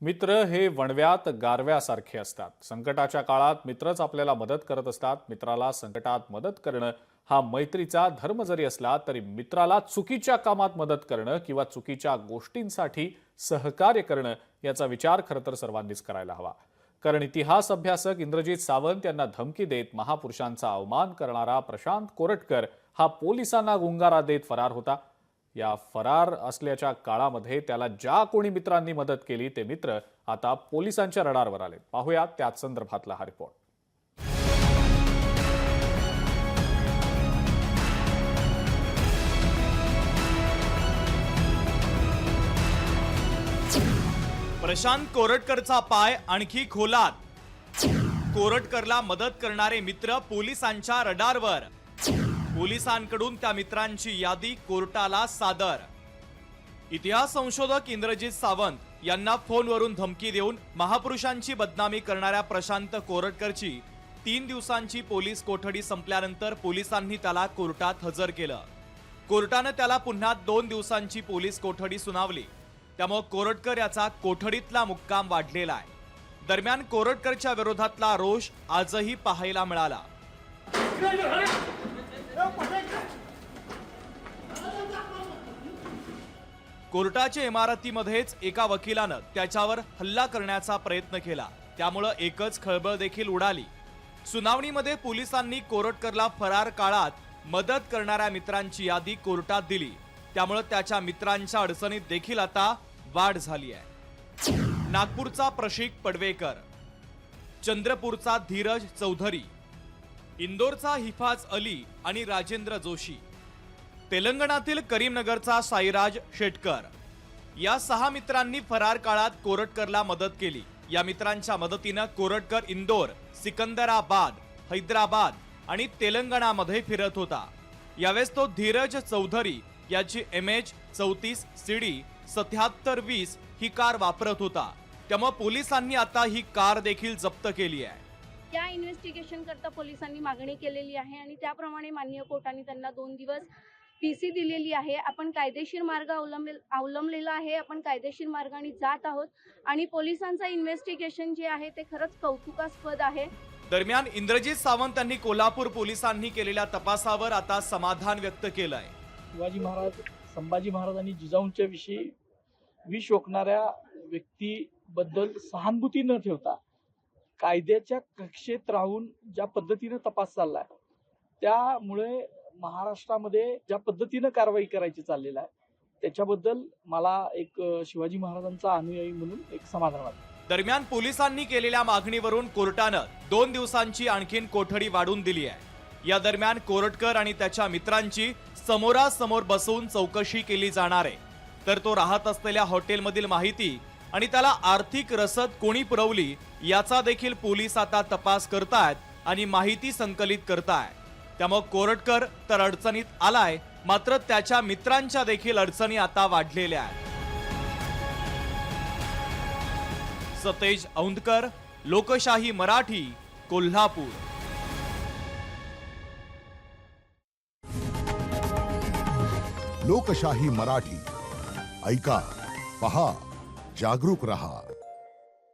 मित्र हे वणव्यात गारव्यासारखे असतात. संकटाच्या काळात मित्रच आपल्याला मदत करत असतात. मित्राला संकटात मदत करणं हा मैत्रीचा धर्म जरी असला तरी मित्राला चुकीच्या कामात मदत करणं किंवा चुकीच्या गोष्टींसाठी सहकार्य करणं याचा विचार खरं तर सर्वांनीच करायला हवा. कारण इतिहास अभ्यासक इंद्रजित सावंत यांना धमकी देत महापुरुषांचा अवमान करणारा प्रशांत कोरटकर हा पोलिसांना गुंगारा देत फरार होता. या फरार असल्याच्या काळामध्ये त्याला ज्या कोणी मित्रांनी मदत केली ते मित्र आता पोलिसांच्या रडारवर आले पाहूयात त्याच संदर्भातला हा रिपोर्ट प्रशांत कोरटकरचा पाय आणखी खोलात. कोरटकरला मदत करणारे मित्र पोलिसांच्या रडारवर. पोलिसांकडून त्या मित्रांची यादी कोर्टाला सादर. इतिहास संशोधक इंद्रजित सावंत यांना फोनवरून धमकी देऊन महापुरुषांची बदनामी करणाऱ्या प्रशांत कोरटकरची तीन दिवसांची पोलीस कोठडी संपल्यानंतर पोलिसांनी त्याला कोर्टात हजर केलं. कोर्टानं त्याला पुन्हा दोन दिवसांची पोलीस कोठडी सुनावली. त्यामुळे कोरटकर याचा कोठडीतला मुक्काम वाढलेला आहे. दरम्यान कोरटकरच्या विरोधातला रोष आजही पाहायला मिळाला. कोर्टाच्या इमारतीमध्येच एका वकिलानं त्याच्यावर हल्ला करण्याचा प्रयत्न केला. त्यामुळं एकच खळबळ देखील उडाली. सुनावणीमध्ये पोलिसांनी कोरटकरला फरार काळात मदत करणाऱ्या मित्रांची यादी कोर्टात दिली. त्यामुळं त्याच्या मित्रांच्या अडचणीत देखील आता वाढ झाली आहे. नागपूरचा प्रशिक पडवेकर. चंद्रपूरचा धीरज चौधरी. इंदोरचा हिफाज अली आणि राजेंद्र जोशी. तेलंगणातील करीमनगरचा साईराज शेटकर. या सहा मित्रांनी फरार काळात कोरटकरला मदत केली. या मित्रांच्या मदतीनं कोरटकर इंदोर सिकंदराबाद हैदराबाद आणि तेलंगणामध्ये फिरत होता. यावेळेस तो धीरज चौधरी याची एम एच चौतीस सीडी सत्याहत्तर वीस ही कार वापरत होता. त्यामुळे पोलिसांनी आता ही कार देखील जप्त केली आहे. या इन्व्हेस्टिगेशन करता पोलिसांनी मागणी केलेली आहे आणि त्याप्रमाणे माननीय कोर्टाने त्यांना दोन दिवस पी सी दिलेली आहे. आपण कायदेशीर मार्ग अवलंबे अवलंबलेला आहे. आपण कायदेशीर मार्गाने जात आहोत आणि पोलिसांचं इन्व्हेस्टिगेशन जे आहे ते खरंच कौतुकास्पद आहे. दरम्यान इंद्रजित सावंत यांनी कोल्हापूर पोलिसांनी केलेल्या तपासावर आता समाधान व्यक्त केलंय. शिवाजी महाराज संभाजी महाराज आणि जिजाऊंच्या विषयी विष ओकणाऱ्या व्यक्तीबद्दल सहानुभूती न ठेवता कायद्याच्या कक्षेत राहून ज्या पद्धतीनं तपास चाललाय त्यामुळे महाराष्ट्रामध्ये ज्या पद्धतीनं कारवाई करायची चाललेला आहे त्याच्याबद्दल मला एक शिवाजी महाराजांचा अनुयायी म्हणून एक समाधान वाटतं. दरम्यान पोलिसांनी केलेल्या मागणीवरून कोर्टानं दोन दिवसांची आणखीन कोठडी वाढून दिली आहे. या दरम्यान कोरटकर आणि त्याच्या मित्रांची समोरासमोर बसवून चौकशी केली जाणार आहे. तर तो राहत असलेल्या हॉटेलमधील माहिती आणि त्याला आर्थिक रसद कोणी पुरवली याचा देखील पोलीस आता तपास करतायत आणि माहिती संकलित करतायत. त्यामुळे कोरटकर तर अडचणीत आलाय मात्र त्याच्या मित्रांच्या देखील अडचणी आता वाढलेल्या आहेत. सतेज औंधकर लोकशाही मराठी कोल्हापूर. लोकशाही मराठी ऐका पहा. जागरूक रहा।